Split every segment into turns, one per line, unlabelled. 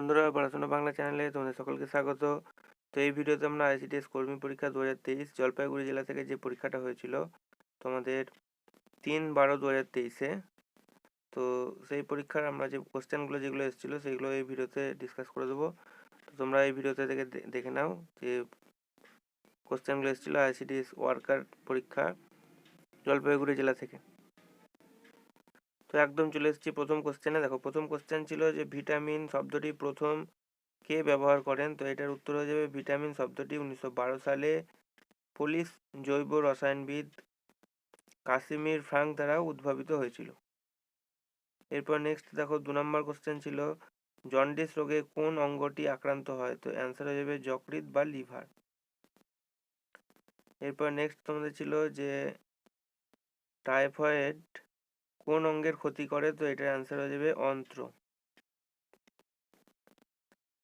বন্ধুরা, পড়াশোনা বাংলা চ্যানেলে তোমাদের সকলকে স্বাগত। তো এই ভিডিওতে আমরা আইসিডিএস কর্মী পরীক্ষা দু হাজার তেইশ, জলপাইগুড়ি জেলা থেকে যে পরীক্ষাটা হয়েছিল, তোমাদের তিন বারো দু হাজার তেইশে। তো সেই পরীক্ষার আমরা যে কোশ্চেনগুলো যেগুলো এসেছিল, সেগুলো এই ভিডিওতে ডিসকাস করে দেবো। তো তোমরা এই ভিডিওতে দেখে দেখে নাও যে কোশ্চেনগুলো এসেছিল আইসিডিএস ওয়ার্কার পরীক্ষা জলপাইগুড়ি জেলা থেকে। তো একদম চলে এসেছি প্রথম কোশ্চেনে দেখো, প্রথম কোশ্চেন ছিল যে ভিটামিন শব্দটি প্রথম কে ব্যবহার করেন? তো এটার উত্তর হয়ে যাবে ভিটামিন শব্দটি উনিশশো বারো সালে পুলিশ জৈব রসায়নবিদ কাশ্মীর ফ্রাঙ্ক দ্বারা উদ্ভাবিত হয়েছিল। এরপর নেক্সট দেখো, দু নম্বর কোশ্চেন ছিল জন্ডিস রোগে কোন অঙ্গটি আক্রান্ত হয়? তো অ্যান্সার হয়ে যাবে যকৃৎ বা লিভার। এরপর নেক্সট তোমাদের ছিল যে টাইফয়েড কোন অঙ্গের ক্ষতি করে? তো এটার অ্যান্সার হয়ে যাবে অন্ত্র।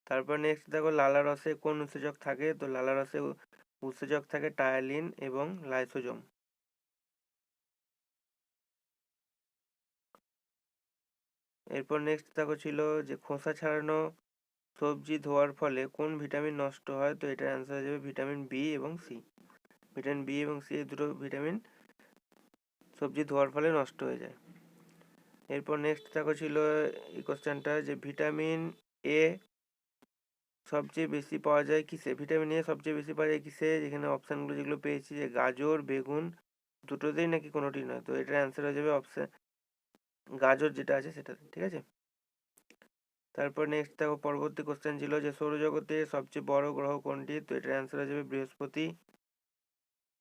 তারপর নেক্সট দেখো লালা রসে কোন উৎসেচক থাকে? তো লালা রসে উৎসেচক থাকে টায়ালিন এবং লাইসোজম এরপর নেক্সট দেখো ছিল যে খোসা ছাড়ানো সবজি ধোয়ার ফলে কোন ভিটামিন নষ্ট হয়? তো এটার অ্যান্সার হয়ে যাবে ভিটামিন বি এবং সি ভিটামিন বি এবং সি এই দুটো ভিটামিন সবজি ধোয়ার ফলে নষ্ট হয়ে যায়। এরপর নেক্সট দেখো ছিল এই কোশ্চেনটা যে ভিটামিন এ সবচেয়ে বেশি পাওয়া যায় কিসে? ভিটামিন এ সবচেয়ে বেশি পাওয়া যায় কিসে? যেখানে অপশানগুলো যেগুলো পেয়েছি যে গাজর, বেগুন দুটোতেই নাকি কোনোটি নয়। তো এটার অ্যান্সার হয়ে যাবে অপশান গাজর যেটা আছে সেটাতে, ঠিক আছে? তারপর নেক্সট দেখো পরবর্তী কোশ্চেন ছিল যে সৌরজগতের সবচেয়ে বড় গ্রহ কোনটি? তো এটার অ্যান্সার হয়ে যাবে বৃহস্পতি।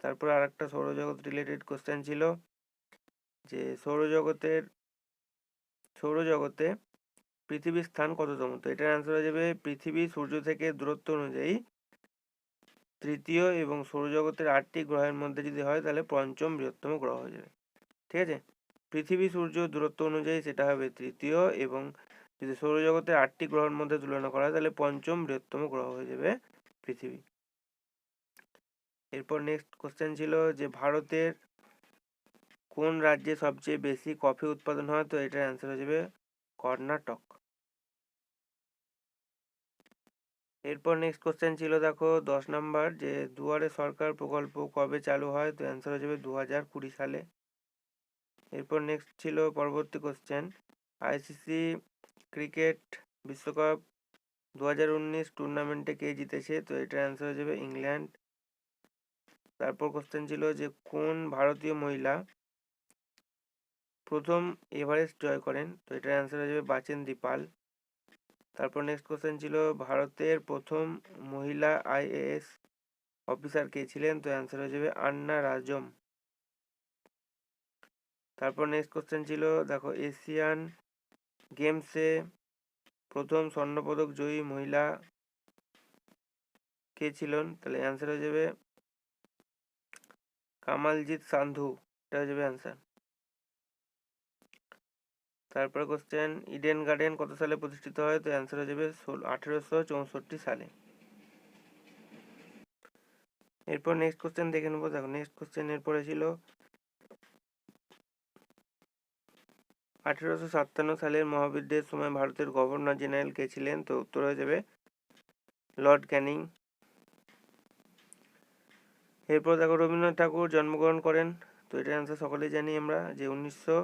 তারপর আর একটা সৌরজগৎ রিলেটেড কোশ্চেন ছিল যে সৌরজগতের সৌরজগতে পৃথিবীর স্থান কততম? তো এটার অ্যান্সার হয়ে যাবে পৃথিবী সূর্য থেকে দূরত্ব অনুযায়ী তৃতীয় এবং সৌরজগতের আটটি গ্রহের মধ্যে যদি হয় তাহলে পঞ্চম বৃহত্তম গ্রহ হয়ে যাবে। ঠিক আছে? পৃথিবী সূর্য দূরত্ব অনুযায়ী সেটা হবে তৃতীয় এবং যদি সৌরজগতের আটটি গ্রহের মধ্যে তুলনা করা হয় তাহলে পঞ্চম বৃহত্তম গ্রহ হয়ে যাবে পৃথিবী। এরপর নেক্সট কোশ্চেন ছিল যে ভারতের কোন রাজ্যে সবচেয়ে বেশি কফি উৎপাদন হয়? তো এটার অ্যান্সার হয়ে যাবে কর্ণাটক। এরপর নেক্সট কোশ্চেন ছিল দেখো, দশ নাম্বার, যে দুয়ারে সরকার প্রকল্প কবে চালু হয়? তো অ্যান্সার হয়ে যাবে দু হাজার কুড়ি সালে। এরপর নেক্সট ছিল পরবর্তী কোশ্চেন আইসিসি ক্রিকেট বিশ্বকাপ দু হাজার উনিশ টুর্নামেন্টে কে জিতেছে? তো এটার অ্যান্সার হয়ে যাবে ইংল্যান্ড। তারপর কোশ্চেন ছিল যে কোন ভারতীয় মহিলা প্রথম এভারেস্ট জয় করেন। তো এটার অ্যান্সার হয়ে যাবে বাচেন্দি পাল তারপর নেক্সট কোশ্চেন ছিল ভারতের প্রথম মহিলা আইএএস অফিসার কে ছিলেন? তো অ্যান্সার হয়ে যাবে আন্না রাজম। তারপর নেক্সট কোশ্চেন ছিল, দেখো, এশিয়ান গেমসে প্রথম স্বর্ণপদক জয়ী মহিলা কে ছিলেন? তাহলে অ্যান্সার হয়ে যাবে কামালজিৎ সান্ধু। এটা হয়ে যাবে অ্যান্সার তারপর কোশ্চেন ইডেন গার্ডেন কত সালে প্রতিষ্ঠিত হয়? তো অ্যান্সার হয়ে যাবে আঠেরোশো চৌষট্টি সালে। এরপর নেক্সট কোশ্চেন দেখে নেব। দেখো নেক্সট কোশ্চেন এরপরে ছিল আঠেরোশো সাতান্ন সালের মহাবিদ্যের সময় ভারতের গভর্নর জেনারেল কে ছিলেন? তো উত্তর হয়ে যাবে লর্ড ক্যানিং। এরপর দেখো রবীন্দ্রনাথ ঠাকুর জন্মগ্রহণ করেন। তো এটার অ্যান্সার সকলেই জানি আমরা যে উনিশশো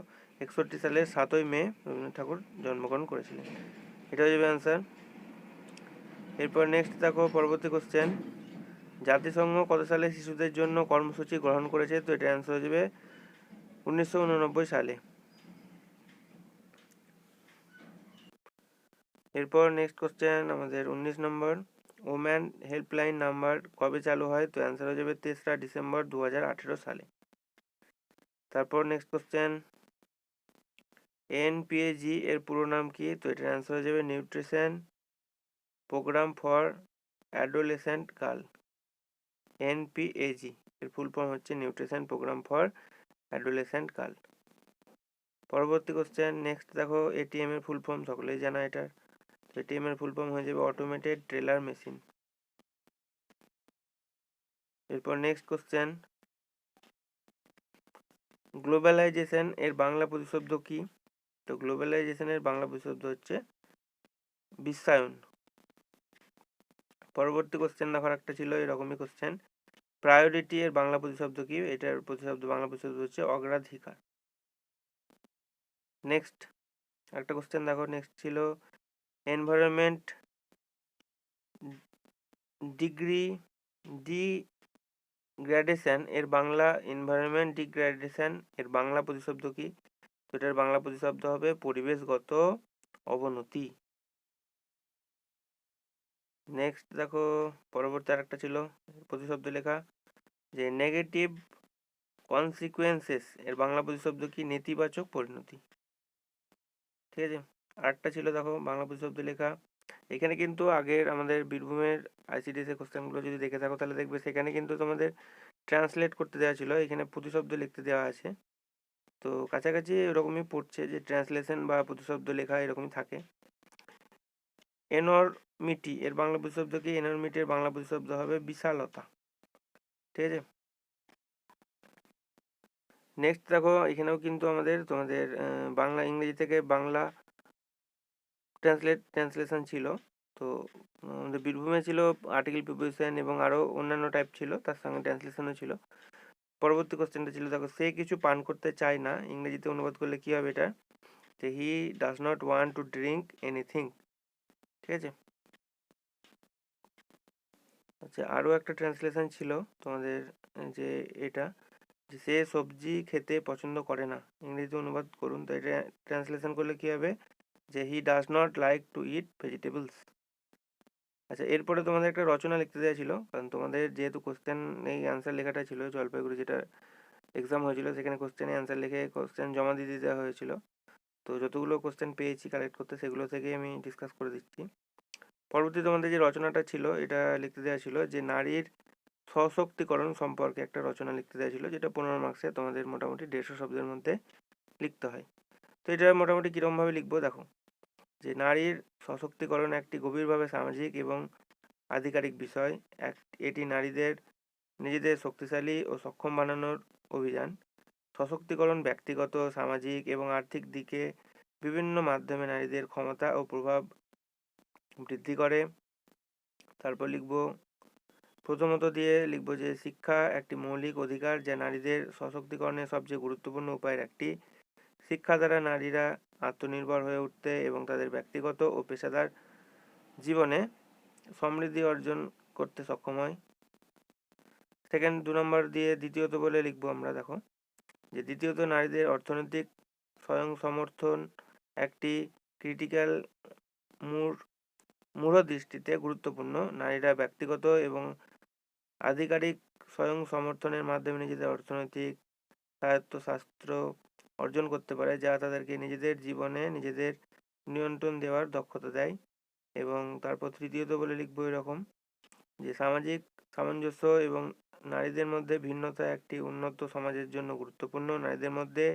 একষট্টি সালের সাতই মে রবীন্দ্রনাথ ঠাকুর জন্মগ্রহণ করেছিলেন। এটা হয়ে যাবে অ্যান্সার এরপর নেক্সট দেখো পরবর্তী কোশ্চেন জাতিসংঘ কত সালে শিশুদের জন্য কর্মসূচি গ্রহণ করেছে? তো এটা অ্যান্সার হয়ে যাবে উনিশশো উননব্বই সালে। এরপর নেক্সট কোশ্চেন আমাদের উনিশ নম্বর। ওম্যান হেল্পলাইন নাম্বার কবে চালু হয়? তো অ্যান্সার হয়ে যাবে তেসরা ডিসেম্বর দু হাজার আঠেরো সালে। তারপর নেক্সট কোশ্চেন এনপিএজি এর পুরো নাম কি? তো এটার অ্যান্সার হয়ে যাবে nutrition program for adolescent girl NPAG এর ফুল ফর্ম হচ্ছে nutrition program for adolescent girl পরবর্তী কোশ্চেন নেক্সট দেখো এটিএম এর ফুল ফর্ম সকলেই জানা এটার। এটিএম এর ফুল ফর্ম হয়ে যাবে অটোমেটেড ট্রেলার মেশিন এরপর নেক্সট কোশ্চেন গ্লোবালাইজেশন এর বাংলা প্রতিশব্দ কি? তো গ্লোবালাইজেশনের বাংলা প্রতিশব্দ হচ্ছে বিশ্বায়ন। পরবর্তী কোশ্চেন দেখার একটা ছিল এরকমই কোশ্চেন প্রায়োরিটি এর বাংলা প্রতিশব্দ কি? এটার প্রতিশব্দ, বাংলা প্রতিশব্দ হচ্ছে অগ্রাধিকার। নেক্সট একটা কোশ্চেন দেখো। নেক্সট ছিল এনভায়রনমেন্ট ডিগ্রি ডি এর বাংলা এনভায়রনমেন্ট ডিগ্রেডেশন এর বাংলা প্রতিশব্দ কি? তো এটার বাংলা প্রতিশব্দ হবে পরিবেশগত অবনতি। নেক্সট দেখো, পরবর্তী আরেকটা ছিল, প্রতিশব্দ লেখা, যে নেগেটিভ কনসিকুয়েন্সেস এর বাংলা প্রতিশব্দ কি? নেতিবাচক পরিণতি। ঠিক আছে? আরেকটা ছিল, দেখো, বাংলা প্রতিশব্দ লেখা, এখানে কিন্তু আগের আমাদের বীরভূমের আইসিডিএস এর কোশ্চেনগুলো যদি দেখে থাকো, তাহলে দেখবে সেখানে কিন্তু তোমাদের ট্রান্সলেট করতে দেওয়া ছিল, এখানে প্রতিশব্দ লিখতে দেওয়া আছে। তো কাছাকাছি এরকমই পড়ছে যে ট্রান্সলেশন বা প্রতিশব্দ লেখা এরকমই থাকে। এনরমিটি এর বাংলা প্রতিশব্দ কি? এনরমিটি এর বাংলা প্রতিশব্দ হবে বিশালতা। ঠিক আছে? নেক্সট দেখো, এখানেও কিন্তু আমাদের, তোমাদের বাংলা, ইংরেজি থেকে বাংলা ট্রান্সলেট ট্রান্সলেশন ছিল। তো আমাদের বীরভূমে ছিল আর্টিকেল প্রিপারেশন এবং আরও অন্যান্য টাইপ ছিল, তার সঙ্গে ট্রান্সলেশনও ছিল। পরবর্তী কোশ্চেনটা ছিল, দেখো, সে কিছু পান করতে চায় না, ইংরেজিতে অনুবাদ করলে কী হবে এটা? যে he does not want to drink anything ঠিক আছে? আচ্ছা আরও একটা ট্রান্সলেশন ছিল তোমাদের যে এটা, যে সে সবজি খেতে পছন্দ করে না, ইংরেজিতে অনুবাদ করুন, তো এটা ট্রান্সলেশন করলে কী হবে? যে he does not like to eat vegetables আচ্ছা এরপরে তোমাদের একটা রচনা লিখতে দেওয়া ছিল কারণ তোমাদের যেহেতু কোশ্চেন এই অ্যান্সার লেখাটা ছিল, জলপাইগুড়ি যেটা এক্সাম হয়েছিল, সেখানে কোশ্চেনে অ্যান্সার লিখে কোশ্চেন জমা দিয়ে দেওয়া হয়েছিল। তো যতগুলো কোশ্চেন পেয়েছি কালেক্ট করতে, সেগুলো থেকে আমি ডিসকাস করে দিচ্ছি। পরবর্তী তোমাদের যে রচনাটা ছিল, এটা লিখতে দেওয়া ছিল যে, নারীর সশক্তিকরণ সম্পর্কে একটা রচনা লিখতে দেওয়া ছিল, যেটা পনেরো মার্কসে তোমাদের মোটামুটি দেড়শো শব্দের মধ্যে লিখতে হয়। তো এটা মোটামুটি কীরকমভাবে লিখব? দেখো যে নারীর সশক্তিকরণ একটি গভীরভাবে সামাজিক এবং আধিকারিক বিষয়। এক, এটি নারীদের নিজেদের শক্তিশালী ও সক্ষম বানানোর অভিযান। সশক্তিকরণ ব্যক্তিগত, সামাজিক এবং আর্থিক দিকে বিভিন্ন মাধ্যমে নারীদের ক্ষমতা ও প্রভাব বৃদ্ধি করে। তারপর লিখব, প্রথমত দিয়ে লিখব যে শিক্ষা একটি মৌলিক অধিকার যা নারীদের সশক্তিকরণের সবচেয়ে গুরুত্বপূর্ণ উপায়ের একটি। শিক্ষা দ্বারা নারীরা আত্মনির্ভর হয়ে উঠতে এবং তাদের ব্যক্তিগত ও পেশাদার জীবনে সমৃদ্ধি অর্জন করতে সক্ষম হয়। সেকেন্ড দু নম্বর দিয়ে দ্বিতীয়ত বলে লিখব আমরা, দেখো। যে দ্বিতীয়ত, নারীদের অর্থনৈতিক স্বয়ং সমর্থন একটি ক্রিটিক্যাল মূর, মূঢ় দৃষ্টিতে গুরুত্বপূর্ণ। নারীরা ব্যক্তিগত এবং আধিকারিক স্বয়ং সমর্থনের মাধ্যমে নিজেদের অর্থনৈতিক স্বায়ত্তশাস্ত্র অর্জন করতে পারে, যা তাদেরকে নিজেদের জীবনে নিজেদের নিয়ন্ত্রণ দেওয়ার দক্ষতা দেয়। এবং তারপর তৃতীয়ত বলে লিখব এরকম যে, সামাজিক সামঞ্জস্য এবং নারীদের মধ্যে ভিন্নতা একটি উন্নত সমাজের জন্য গুরুত্বপূর্ণ। নারীদের মধ্যে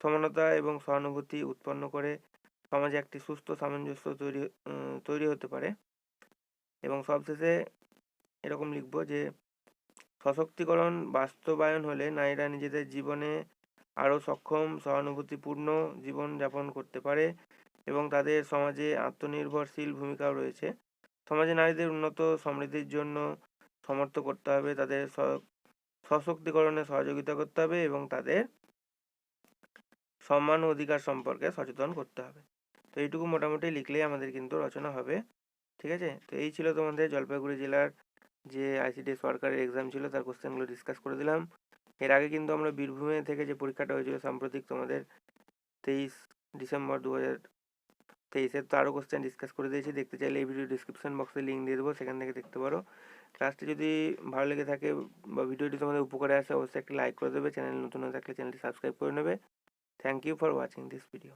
সমানতা এবং সহানুভূতি উৎপন্ন করে সমাজে একটি সুস্থ সামঞ্জস্য তৈরি তৈরি হতে পারে। এবং সবশেষে এরকম লিখব যে সশক্তিকরণ, বাস্তবায়ন হলে নারীরা নিজেদের জীবনে আরও সক্ষম, সহানুভূতিপূর্ণ জীবনযাপন করতে পারে এবং তাদের সমাজে আত্মনির্ভরশীল ভূমিকাও রয়েছে। সমাজে নারীদের উন্নত সমৃদ্ধির জন্য সমর্থ করতে হবে, তাদের সশক্তিকরণে সহযোগিতা করতে হবে এবং তাদের সম্মান অধিকার সম্পর্কে সচেতন করতে হবে। তো এইটুকু মোটামুটি লিখলেই আমাদের কিন্তু রচনা হবে। ঠিক আছে? তো এই ছিল তোমাদের জলপাইগুড়ি জেলার যে আইসিডি সরকারের এক্সাম ছিল, তার কোশ্চেনগুলো ডিসকাস করে দিলাম। এর আগে কিন্তু আমরা বীরভূমে থেকে যে পরীক্ষাটা হয়েছিল সাম্প্রতিক তোমাদের তেইশ ডিসেম্বর দু হাজার তেইশের, তো আরও কোশ্চেন ডিসকাস করে দিয়েছি। দেখতে চাইলে এই ভিডিও ডিসক্রিপশন বক্সে লিঙ্ক দিয়ে দেবো, সেখান থেকে দেখতে পারো। ক্লাসটি যদি ভালো লেগে থাকে বা ভিডিওটি তোমাদের উপকারে আসে, অবশ্যই একটা লাইক করে দেবে। চ্যানেল নতুন হয়ে থাকলে চ্যানেলটি সাবস্ক্রাইব করে নেবে। Thank you for watching this video